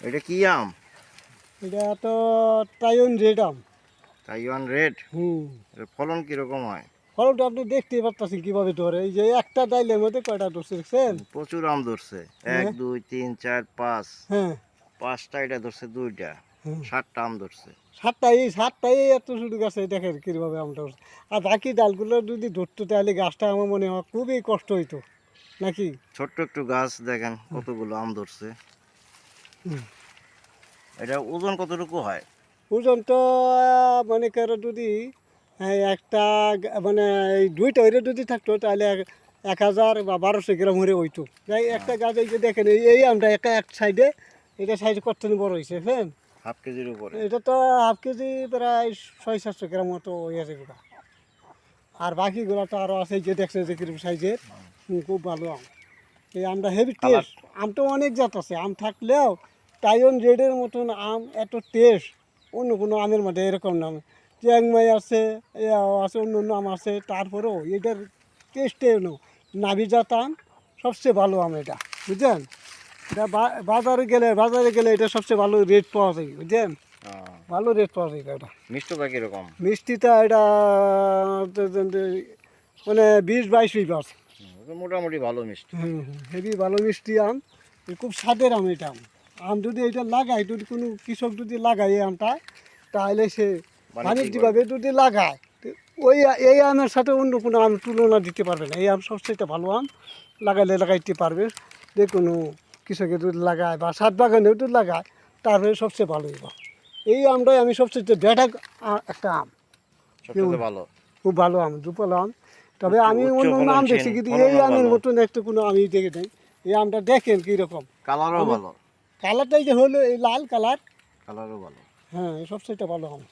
এটা কি আম? এটা তো টাইন রেড আম। তাইওয়ান রেড হুম। ফলন কীরকম হয়? ফলটা আপনি দেখতেই পারতেছেন কীভাবে ধরে। এই যে একটা ডাইলের মধ্যে কয়টা ধরছে দেখছেন? প্রচুর আম ধরছে। এক হ্যাঁ। দুই তিন চার পাঁচ। হ্যাঁ। পাঁচটা এটা ধরছে দুইটা। সাতটা আম ধরছে। সাতটাই সাতটাই এত শুধু গাছে দেখেন কীভাবে আমটা আর বাকি ডালগুলো যদি ধরতো তাহলে গাছটা আমার মনে হয় খুবই কষ্ট হইতো। নাকি? ছোট্ট একটু গাছ দেখেন কতগুলো আম ধরছে। এটা ওজন কতটুকু হয়? ওজন তো মনে করো যদি একটা মানে এই দুইটা হইলে যদি থাকতো তাহলে এক- এক হাজার বা বারোশো গ্রাম হরে হইতো। যাই একটা গাছ এই যে দেখেন এই এই আমটা একটা এক সাইডে এটা সাইডে কত বড় হয়েছে হ্যাঁ হাফ কেজির উপরে। এটা তো হাফ কেজি প্রায় ছয় সাতশো গ্রাম মতো হয়ে আছে আর বাকিগুলো তো আরও আছে যে দেখছে যে কীরকম সাইজের। হুম, খুব ভালো আম। এই আমটা হেভি? টেস্ট আমটা অনেক জাত আছে। আম থাকলেও টাইন রেডের মতন আম এত টেস্ট অন্য কোনো আমের মধ্যে এরকম নাম চ্যাংমাই আছে আছে অন্য অন্য আম আছে। তারপরেও এটার টেস্টে নাভি জাত আম সবচেয়ে ভালো আম এটা। বুঝলেন এটা বাজারে গেলে বাজারে গেলে এটা সবচেয়ে ভালো রেট পাওয়া যায়। বুঝলেন ভালো রেট পাওয়া যায় এটা। মিষ্টতা কীরকম মিষ্টিটা এটা মানে বিশ বাইশ এটা মোটামুটি ভালো মিষ্টি। হেভি ভালো মিষ্টি আম। খুব স্বাদের আম এটা। আম আম যদি এটা লাগায় যদি কোনো কৃষক যদি লাগায় এই আমটা তাহলে সে বাণিজ্যিকভাবে যদি লাগায় ওই এই আমের সাথে অন্য কোনো আম তুলনা দিতে পারবে না। এই আম সবচেয়ে ভালো আম। লাগাইলে লাগাইতে পারবে। যে কোনো কৃষকের যদি লাগায় বা সাত বাগানেও যদি লাগায় তারপরে সবচেয়ে ভালো হইব এই আমটাই আমি সবচেয়ে বেটা একটা আম। ভালো। খুব ভালো আম দুপালো আম। তবে আমি অন্য অন্য আম দেখছি কিন্তু এই আমের মতন একটু কোনো আমি দেখে নাই। এই আমটা দেখেন কীরকম। কালারও ভালো। কালারটাই যে হলো এই লাল কালার কালারও ভালো। হ্যাঁ সবচেয়ে ভালো আম